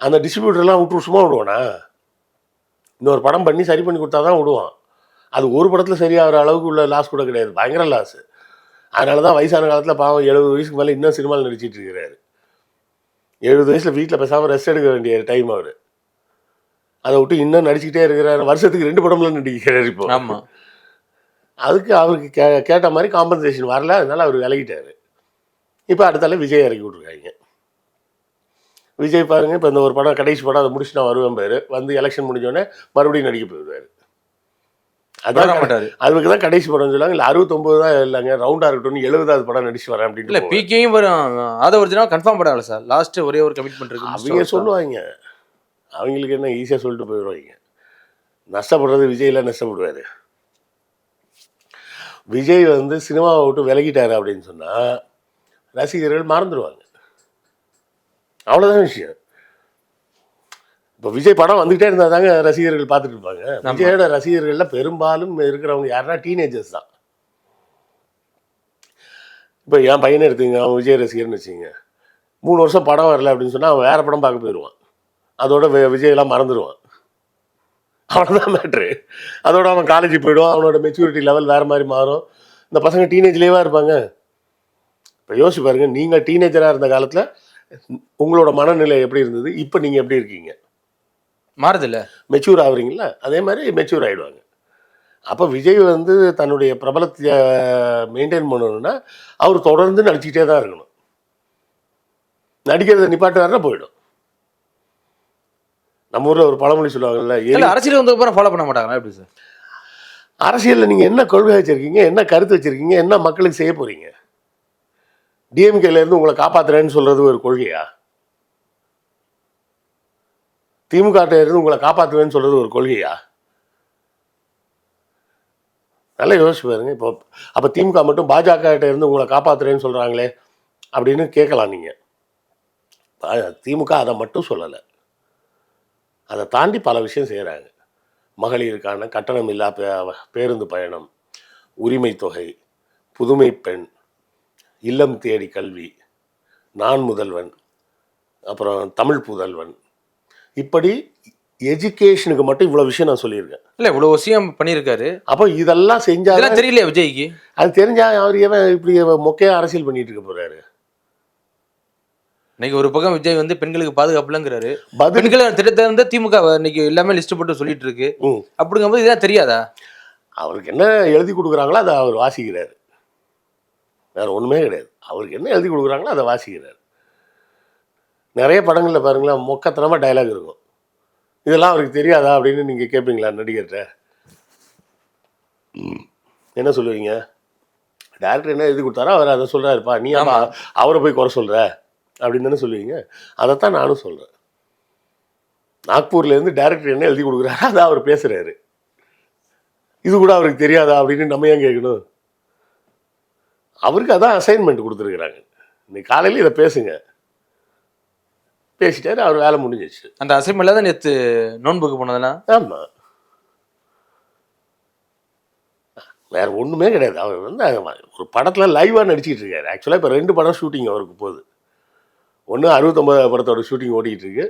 அந்த டிஸ்ட்ரிபியூட்டர்லாம் விட்டு சும்மா விடுவானா? இன்னொரு படம் பண்ணி சரி பண்ணி கொடுத்தா தான் விடுவான். அது ஒரு படத்தில் சரியாகிற அளவுக்கு உள்ள லாஸ் கூட கிடையாது. பயங்கர லாஸ் அதனால தான் வயசான காலத்தில் பாவம் எழுபது வயசுக்கு மேலே இன்னும் சினிமாவில் நடிச்சிட்டு இருக்கிறாரு. எழுபது வயசில் வீட்டில் பேசாமல் ரெஸ்ட் எடுக்க வேண்டிய டைம் அவர். அதை விட்டு இன்னும் நடிச்சுக்கிட்டே இருக்கிறாரு. வருஷத்துக்கு ரெண்டு படம்லாம் நடிக்கிறாரு இப்போ. ஆமா. அதுக்கு அவருக்கு கே கேட்ட மாதிரி காம்பன்சேஷன் வரல. அதனால அவர் விலகிட்டாரு. இப்போ அடுத்தால விஜய் இறக்கி விட்ருக்காங்க விஜய் பாருங்க இப்போ இந்த ஒரு படம் கடைசி படம் அதை முடிச்சு நான் வருவேன் பேர். வந்து எலெக்ஷன் முடிஞ்சோடனே மறுபடியும் நடிக்க போயிடுவார். வர அதான் மாட்டாரு. அதுக்கு தான் கடைசி படம் சொல்லுவாங்க. இல்லை அறுபத்தொம்பது தான் இல்லைங்க ரவுண்டாக இருக்கட்டும் எழுபதாவது படம் நடிச்சு வரேன் இல்ல அப்படின்னு பிகேயும் வரும். அதை ஒரிஜினல் கன்ஃபார்ம் பண்ணல சார் லாஸ்ட் ஒரே ஒரு கமிட்மெண்ட் இருக்கு அவங்க சொல்லுவாங்க. அவங்களுக்கு என்ன ஈஸியாக சொல்லிட்டு போயிடுவாங்க. நஷ்டப்படுறது விஜயில் நஷ்டப்படுவார். விஜய் வந்து சினிமாவை விட்டு விலகிட்டாரு அப்படின்னு சொன்னால் ரசிகர்கள் மறந்துடுவாங்க அவ்வளோதான் விஷயம். இப்போ விஜய் படம் வந்துகிட்டே இருந்தால் தாங்க ரசிகர்கள் பார்த்துட்டு இருப்பாங்க. விஜயோட ரசிகர்களில் பெரும்பாலும் இருக்கிறவங்க யாருன்னா டீனேஜர்ஸ் தான். இப்போ என் பையனை எடுத்துங்க அவன் விஜய் ரசிகர்னு வச்சுங்க மூணு வருஷம் படம் வரல அப்படின்னு சொன்னால் அவன் வேற படம் பார்க்க போயிடுவான் அதோட விஜயெல்லாம் மறந்துடுவான் அவ்வளோதான் மேட்ரு அதோட அவன் காலேஜ் போயிடுவான் அவனோட மெச்சூரிட்டி லெவல் வேறு மாதிரி மாறும். இந்த பசங்க டீனேஜ்லேயே இருப்பாங்க. இப்போ யோசிச்சு பாருங்க நீங்கள் டீனேஜராக இருந்த காலத்தில் உங்களோட மனநிலை எப்படி இருந்தது? இப்போ நீங்கள் எப்படி இருக்கீங்க? மாறுது இல்ல மெச்சூர் ஆகுறீங்களா? அதே மாதிரி மெச்சூர் ஆகிடுவாங்க அப்போ விஜய் வந்து தன்னுடைய பிரபலத்தை மெயின்டைன் பண்ணணும்னா அவர் தொடர்ந்து நடிச்சுக்கிட்டே தான் இருக்கணும். நடிக்கிறத நிப்பாட்டுவாருன்னா போயிடும். நம்ம ஊரில் ஒரு பழமொழி சொல்லுவாங்கல்ல இல்ல அரசியல் வந்த அப்புறம் ஃபாலோ பண்ண மாட்டாங்களா? எப்படி சார்? அரசியலில் நீங்கள் என்ன கொள்கை வச்சுருக்கீங்க என்ன கருத்து வச்சுருக்கீங்க என்ன மக்களுக்கு செய்ய போகிறீங்க இருந்து உங்களை காப்பாத்துறேன்னு சொல்கிறது ஒரு கொள்கையா? திமுக இருந்து உங்களை காப்பாற்றுவேன்னு சொல்கிறது ஒரு கொள்கையா? நல்லா யோசிச்சு பாருங்க. இப்போ அப்போ திமுக மட்டும் பாஜக கிட்ட இருந்து உங்களை காப்பாத்துறேன்னு சொல்கிறாங்களே அப்படின்னு கேட்கலாம் நீங்கள் திமுக அதை மட்டும் சொல்லலை. அதை தாண்டி பல விஷயம் செய்கிறாங்க மகளிருக்கான கட்டணம் இல்லா பேருந்து பயணம் உரிமை தொகை புதுமை பெண் இல்லம் தேடி கல்வி நான் முதல்வன் அப்புறம் தமிழ் புதல்வன் இப்படி எஜுகேஷனுக்கு மட்டும் இவ்வளோ விஷயம் நான் சொல்லியிருக்கேன். இல்ல இவ்வளவு விஷயம் பண்ணியிருக்காரு. அப்போ இதெல்லாம் இதெல்லாம் தெரியலையா விஜய்க்கு? அது தெரிஞ்சா அவர் ஏன் இப்படி மொக்கையா அரசியல் பண்ணிட்டு இருக்க போறாரு. இன்னைக்கு ஒரு பக்கம் விஜய் வந்து பெண்களுக்கு பாதுகாப்பு இல்லைங்கிறாரு பதில் பெண்கள் திட்டத்தை வந்து திமுக இன்னைக்கு எல்லாமே லிஸ்ட் போட்டு சொல்லிட்டு இருக்கு. அப்படிங்கும்போது இதெல்லாம் தெரியாதா? அவருக்கு என்ன எழுதி கொடுக்குறாங்களோ அதை அவர் வாசிக்கிறார். வேற ஒண்ணுமே கிடையாது. அவருக்கு என்ன எழுதி கொடுக்குறாங்களோ அதை வாசிக்கிறார். நிறைய படங்களில் பாருங்களேன் மொக்கத்தனமாக டயலாக் இருக்கும். இதெல்லாம் அவருக்கு தெரியாதா அப்படின்னு நீங்கள் கேட்பீங்களா நடிகர்கிட்ட? என்ன சொல்லுவீங்க? டேரக்டர் என்ன எழுதி கொடுத்தாரோ அவர் அதை சொல்கிறாருப்பா நீ ஆமா ஆமா. அவரை போய் குறை சொல்கிற அப்படின்னு தானே சொல்லுவீங்க. அதைத்தான் நானும் சொல்கிறேன் நாக்பூர்லேருந்து டேரக்டர் என்ன எழுதி கொடுக்குறாரோ அதை அவர் பேசுகிறாரு இது கூட அவருக்கு தெரியாதா அப்படின்னு நம்ம ஏன் கேட்கணும்? அவருக்கு அதான் அசைன்மெண்ட் கொடுத்துருக்குறாங்க. இன்னைக்கு காலையில் இதை பேசுங்க. பேசிட்டாரு அவர் வேலை முடிஞ்சிச்சு அந்த அசைன்மெண்ட்ல தான் நேத்து நோன்புக்கு போனதெல்லாம் ஆமாம் வேற ஒன்றுமே கிடையாது. அவர் வந்து ஒரு படத்தில் லைவாக நடிச்சிட்டு இருக்காரு. ஆக்சுவலாக இப்போ ரெண்டு படம் ஷூட்டிங் அவருக்கு போகுது. ஒன்று அறுபத்தொம்பது படத்தோட ஷூட்டிங் ஓடிட்டு இருக்கு.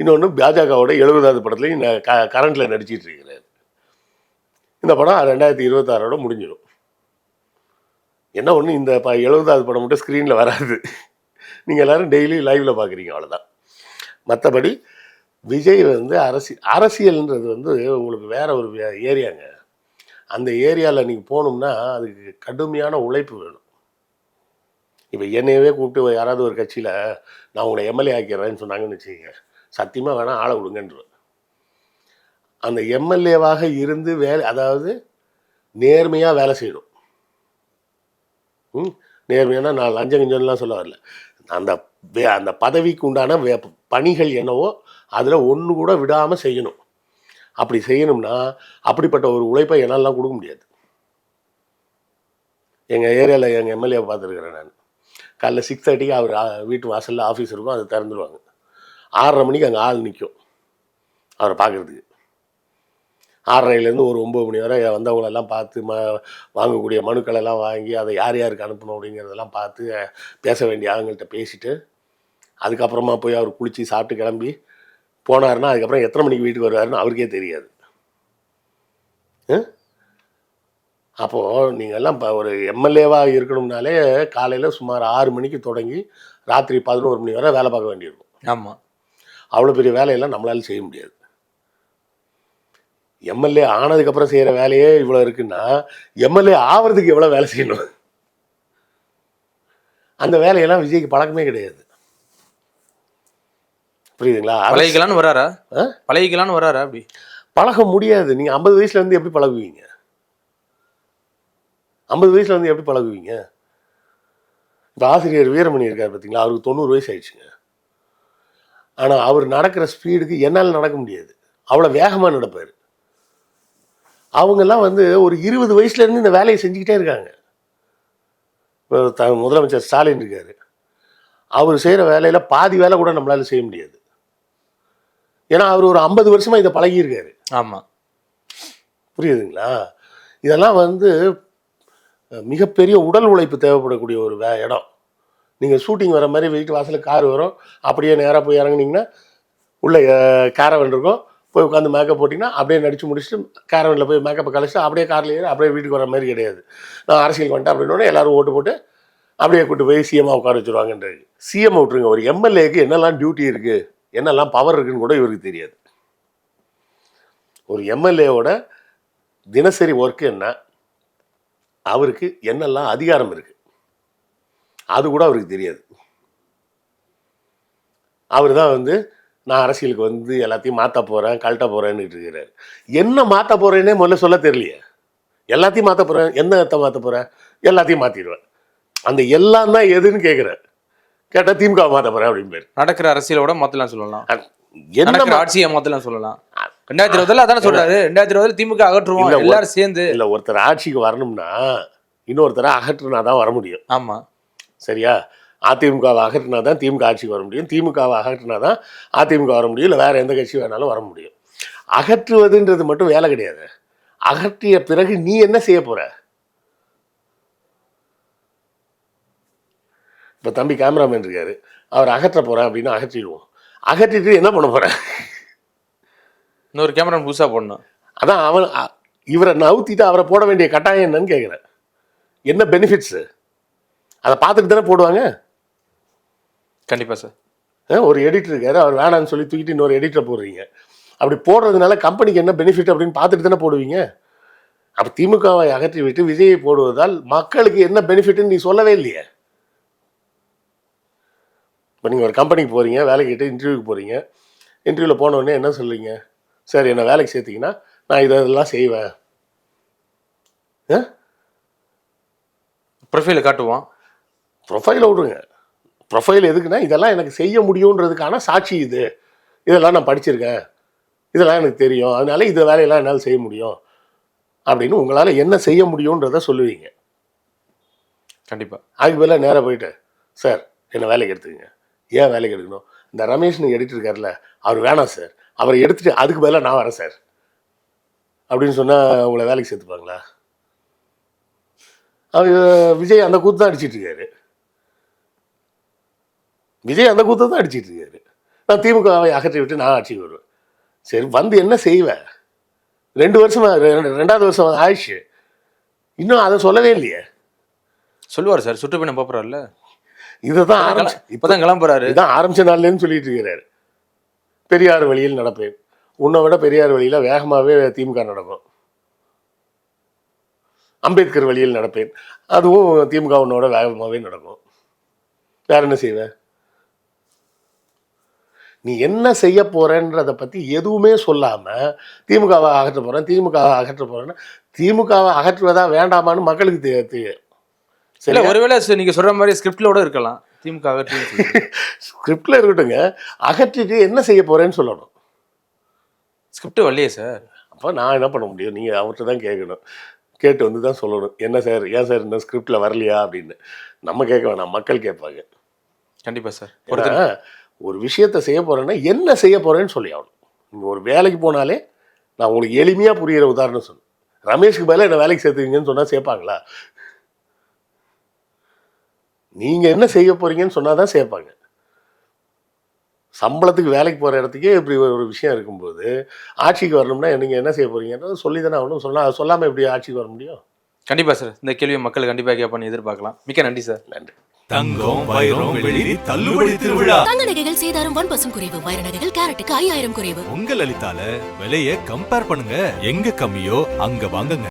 இன்னொன்று பாஜகவோட எழுபதாவது படத்துலையும் க கரண்ட்டில் நடிச்சிட்டு இருக்கிறாரு. இந்த படம் ரெண்டாயிரத்தி இருபத்தாறோட முடிஞ்சிடும். என்ன ஒன்று இந்த ப எழுபதாவது படம் மட்டும் ஸ்க்ரீனில் வராது. நீங்கள் எல்லாரும் டெய்லி லைவில் பார்க்குறீங்க அவ்வளோதான் மற்றபடி விஜய் வந்து அரசியல் அரசியல்ன்றது வந்து உங்களுக்கு வேற ஒரு வே- ஏரியாங்க. அந்த ஏரியாவில் நீங்கள் போகணும்னா அதுக்கு கடுமையான உழைப்பு வேணும். இப்போ என்னையவே கூப்பிட்டு யாராவது ஒரு கட்சியில் நான் உங்களை எம்எல்ஏ ஆக்கிறேன்னு சொன்னாங்கன்னு வச்சுக்கோங்க. சத்தியமாக வேணால் ஆளை விடுங்கன்றேன் அந்த எம்எல்ஏவாக இருந்து வேலை அதாவது நேர்மையாக வேலை செய்யணும். ம்? நேர்மையான நான் லஞ்சம் கிஞ்சம்லாம் சொல்ல வரல. அந்த அந்த பதவிக்கு உண்டான வே பணிகள் என்னவோ அதில் ஒன்று கூட விடாமல் செய்யணும். அப்படி செய்யணும்னா அப்படிப்பட்ட ஒரு உழைப்பை என்னாலலாம் கொடுக்க முடியாது. எங்கள் ஏரியாவில் எங்கள் எம்எல்ஏ பார்த்துருக்குறேன் நான். காலைல சிக்ஸ் தேர்ட்டிக்கு அவர் வீட்டு வாசலில் ஆஃபீஸ் இருக்கும் அதை திறந்துருவாங்க. ஆறரை மணிக்கு அங்கே ஆள் நிற்கும் அவரை பார்க்குறதுக்கு. ஆறரைலேருந்து ஒரு ஒம்பது மணி வரை வந்தவங்களெல்லாம் பார்த்து ம வாங்கக்கூடிய மனுக்களெல்லாம் வாங்கி அதை யார் யாருக்கு அனுப்பணும் அப்படிங்கிறதெல்லாம் பார்த்து பேச வேண்டிய ஆளுங்கள்கிட்ட பேசிவிட்டு அதுக்கப்புறமா போய் அவர் குளித்து சாப்பிட்டு கிளம்பி போனாருன்னா அதுக்கப்புறம் எத்தனை மணிக்கு வீட்டுக்கு வருவாருன்னு அவருக்கே தெரியாது. அப்போது நீங்கள் எல்லாம் இப்போ ஒரு எம்எல்ஏவாக இருக்கணும்னாலே காலையில் சுமார் ஆறு மணிக்கு தொடங்கி ராத்திரி பதினோரு மணி வரை வேலை பார்க்க வேண்டியிருக்கும். ஆமா. அவ்வளோ பெரிய வேலையெல்லாம் நம்மளால செய்ய முடியாது. எம்எல்ஏ ஆனதுக்கப்புறம் செய்கிற வேலையே இவ்வளோ இருக்குன்னா எம்எல்ஏ ஆவறதுக்கு எவ்வளோ வேலை செய்யணும்? அந்த வேலையெல்லாம் விஜய்க்கு பழக்கமே கிடையாது. புரியுதுங்களா? பழகிக்கலான்னு வராரா? ஆ? பழகிக்கலான்னு வராரா அப்படி? பழக முடியாது. நீங்க ஐம்பது வயசுல இருந்து எப்படி பழகுவீங்க? ஐம்பது வயசுல இருந்து எப்படி பழகுவீங்க? இப்போ ஆசிரியர் வீரமணி இருக்கார் பார்த்தீங்களா அவருக்கு தொண்ணூறு வயசு ஆயிடுச்சுங்க. ஆனால் அவர் நடக்கிற ஸ்பீடுக்கு என்னால் நடக்க முடியாது. அவ்வளோ வேகமாக நடப்பார். அவங்கெல்லாம் வந்து ஒரு இருபது வயசுல இருந்து இந்த வேலையை செஞ்சுக்கிட்டே இருக்காங்க. இப்போ த முதலமைச்சர் ஸ்டாலின் இருக்காரு. அவர் செய்கிற வேலையில் பாதி வேலை கூட நம்மளால செய்ய முடியாது. ஏன்னா அவர் ஒரு ஐம்பது வருஷமா இதை பழகியிருக்காரு. ஆமா. புரியுதுங்களா? இதெல்லாம் வந்து மிகப்பெரிய உடல் உழைப்பு தேவைப்படக்கூடிய ஒரு வே இடம். நீங்கள் ஷூட்டிங் வர மாதிரி வீட்டு வாசலுக்கு கார் வரும் அப்படியே நேராக போய் இறங்குனீங்கன்னா உள்ள கேரவன் இருக்கும். போய் உட்காந்து மேக்கப் போட்டிங்கன்னா அப்படியே நடிச்சு முடிச்சுட்டு கேரவனில் போய் மேக்கப்பை கழிச்சிட்டு அப்படியே காரில் ஏறி அப்படியே வீட்டுக்கு வர மாதிரி கிடையாது. நான் அரசியல் வந்துட்டேன் அப்படின்னோடனே எல்லாரும் ஓட்டு போட்டு அப்படியே கூட்டு போய் சிஎம்மா உட்கார வச்சுருவாங்கன்றது சிஎம் விட்டுருங்க. ஒரு எம்எல்ஏக்கு என்னெல்லாம் டியூட்டி இருக்குது என்னெல்லாம் பவர் இருக்குன்னு கூட இவருக்கு தெரியாது. ஒரு எம்எல்ஏவோட தினசரி ஒர்க்கு என்ன? அவருக்கு என்னெல்லாம் அதிகாரம் இருக்கு? அது கூட அவருக்கு தெரியாது. அவர் தான் வந்து நான் அரசியலுக்கு வந்து எல்லாத்தையும் மாற்ற போகிறேன் கழட்ட போகிறேன்னு இருக்கிறாரு. என்ன மாற்ற போகிறேன்னே முதல்ல சொல்ல தெரியலையே. எல்லாத்தையும் மாற்ற போகிறேன் என்ன இடத்த மாற்ற போகிறேன் எல்லாத்தையும் மாற்றிடுவேன் அந்த எல்லாம் தான் எதுன்னு கேட்குறேன். கேட்டால் திமுக போகிறேன் அப்படின்னு நடக்கிற அரசியலோட மாத்தலாம் சொல்லலாம். என்ன ஆட்சியை மாத்தலாம் சொல்லலாம். ரெண்டாயிரத்தி இருபதுல அதானே சொல்றாரு. ரெண்டாயிரத்தி இருபதுல திமுக அகற்றுவோம். எல்லாரும் சேர்ந்து. இல்லை ஒருத்தர் ஆட்சிக்கு வரணும்னா இன்னொருத்தரை அகற்றுனா தான் வர முடியும். ஆமா. சரியா? அதிமுகவை அகற்றினா தான் திமுக ஆட்சிக்கு வர முடியும். திமுகவை அகற்றினா தான் அதிமுக வர முடியும். இல்லை வேற எந்த கட்சி வேணாலும் வர முடியும். அகற்றுவதுன்றது மட்டும் வேலை கிடையாது. அகற்றிய பிறகு நீ என்ன செய்ய போற? இப்போ தம்பி கேமராமேன் இருக்காரு. அவர் அகற்ற போறேன் அப்படின்னு அகற்றிடுவோம். அகற்றிட்டு என்ன பண்ண போற இன்னொரு கேமரா புதுசா போடணும். அதான் அவன் இவரை நவுத்திட்டு அவரை போட வேண்டிய கட்டாயம் என்னன்னு கேட்குறேன் என்ன பெனிஃபிட்ஸு அதை பார்த்துட்டு தானே போடுவாங்க? கண்டிப்பா சார் ஒரு எடிட்டர் இருக்காரு. அவர் வேணான்னு சொல்லி தூக்கிட்டு இன்னொரு எடிட்டர் போடுறீங்க. அப்படி போடுறதுனால கம்பெனிக்கு என்ன பெனிஃபிட் அப்படின்னு பார்த்துட்டு தானே போடுவீங்க? அப்போ திமுகவை அகற்றி விட்டு விஜயை போடுவதால் மக்களுக்கு என்ன பெனிஃபிட்னு நீ சொல்லவே இல்லையே. இப்போ நீங்கள் ஒரு கம்பெனிக்கு போகிறீங்க வேலைக்கு கேட்டு இன்டர்வியூக்கு போகிறீங்க இன்டர்வியூவில் போனோடனே என்ன சொல்லுவீங்க சார் என்னை வேலைக்கு சேர்த்தீங்கன்னா நான் இதை இதெல்லாம் செய்வேன். ப்ரொஃபைல காட்டுவோம். ப்ரொஃபைலை விடுங்க. ப்ரொஃபைல் எதுக்குன்னா இதெல்லாம் எனக்கு செய்ய முடியுன்றதுக்கான சாட்சி இது. இதெல்லாம் நான் படிச்சிருக்கேன். இதெல்லாம் எனக்கு தெரியும். அதனால இந்த வேலையெல்லாம் என்னால் செய்ய முடியும். அப்படின்னு உங்களால் என்ன செய்ய முடியுன்றத சொல்லுவீங்க. கண்டிப்பா. அதுக்கு பதிலாக நேராக போயிட்டு சார் என்னை வேலைக்கு எடுத்துக்கங்க. ஏன் வேலைக்கு எடுக்கணும்? இந்த ரமேஷ்னு எடிட்டர் இருக்கார்ல அவர் வேணாம் சார். அவரை எடுத்துட்டு அதுக்கு பதிலாக நான் வரேன் சார். அப்படின்னு சொன்னால் உங்களை வேலைக்கு சேர்த்துப்பாங்களா? அவர் விஜய் அந்த கூத்து தான் அடிச்சிட்டு இருக்காரு. விஜய் அந்த கூத்தை தான் அடிச்சிட்டு இருக்காரு. நான் திமுகவை அகற்றி விட்டு நான் ஆட்சிக்கு வருவேன். சரி வந்து என்ன செய்வேன் ரெண்டு வருஷமா ரெ- ரெண்டாவது வருஷம் ஆயிடுச்சு. இன்னும் அதை சொல்லவே இல்லையே. சொல்லுவார் சார் சுற்றுப்பயணம் போறாருல்ல. இதை தான் ஆரம்பிச்சு இப்பதான் கிளம்புறாரு. இதான் ஆரம்பிச்ச நாள்லேருந்து சொல்லிட்டு இருக்கிறாரு. பெரியார் வழியில் நடப்பேன். உன்னை விட பெரியார் வழியில் வேகமாகவே திமுக நடக்கும். அம்பேத்கர் வழியில் நடப்பேன். அதுவும் திமுக உன்னோட வேகமாகவே நடக்கும். வேற என்ன செய்வ? நீ என்ன செய்ய போறேன்றதை பத்தி எதுவுமே சொல்லாம திமுகவை அகற்ற போறேன் திமுகவை அகற்ற போறேன்னா திமுகவை அகற்றுவதா வேண்டாமான்னு மக்களுக்கு தெ- சரியா? ஒருவேளை சார் நீங்க சொல்ற மாதிரி ஸ்கிரிப்ட்லோட இருக்கலாம். திமுக சொல்லிட்டு. ஸ்கிரிப்ட்ல இருக்கட்டுங்க அகற்றிட்டு என்ன செய்ய போறேன்னு சொல்லணும். ஸ்கிரிப்ட் வரலையே சார் அப்போ நான் என்ன பண்ண முடியும்? நீங்கள் அவர்கிட்ட தான் கேட்கணும். கேட்டு வந்து தான் சொல்லணும். என்ன சார் ஏன் சார் இந்த ஸ்கிரிப்டில் வரலையா அப்படின்னு. நம்ம கேட்க வேணாம். மக்கள் கேட்பாங்க. கண்டிப்பா சார் ஒரு விஷயத்தை செய்ய போகிறேன்னா என்ன செய்ய போகிறேன்னு சொல்லி ஆகணும். நீங்கள் ஒரு வேலைக்கு போனாலே நான் உங்களுக்கு எளிமையாக புரிகிற உதாரணம் சொன்னேன் ரமேஷ்க்கு பதிலாக என்ன வேலைக்கு சேர்த்துக்கீங்கன்னு சொன்னால் சேர்ப்பாங்களா? நீங்கள் என்ன செய்ய போகிறீங்கன்னு சொன்னால் தான் சேர்ப்பாங்க. சம்பளத்துக்கு வேலைக்கு போகிற இடத்துக்கே இப்படி ஒரு விஷயம் இருக்கும்போது ஆட்சிக்கு வரணும்னா நீங்கள் என்ன செய்ய போகிறீங்கன்றது சொல்லி தானே ஆகணும். சொன்னா சொல்லாமல் எப்படி ஆட்சிக்கு வர முடியும்? கண்டிப்பா சார். இந்த கேள்வியை மக்கள் கண்டிப்பா கேட்பான்னு எதிர்பார்க்கலாம். மிக்க நன்றி சார். நன்றி. தங்கம் வைரம் வெள்ளி தள்ளுபடி திருவிழா. தங்க நகைகள் சேதாரம் ஒன் பர்சன்ட் குறைவு. வைர நகைகள் கேரட்டுக்கு ஐயாயிரம் குறைவு. உங்க லலிதால விலைய கம்பேர் பண்ணுங்க. எங்க கம்மியோ அங்க வாங்குங்க.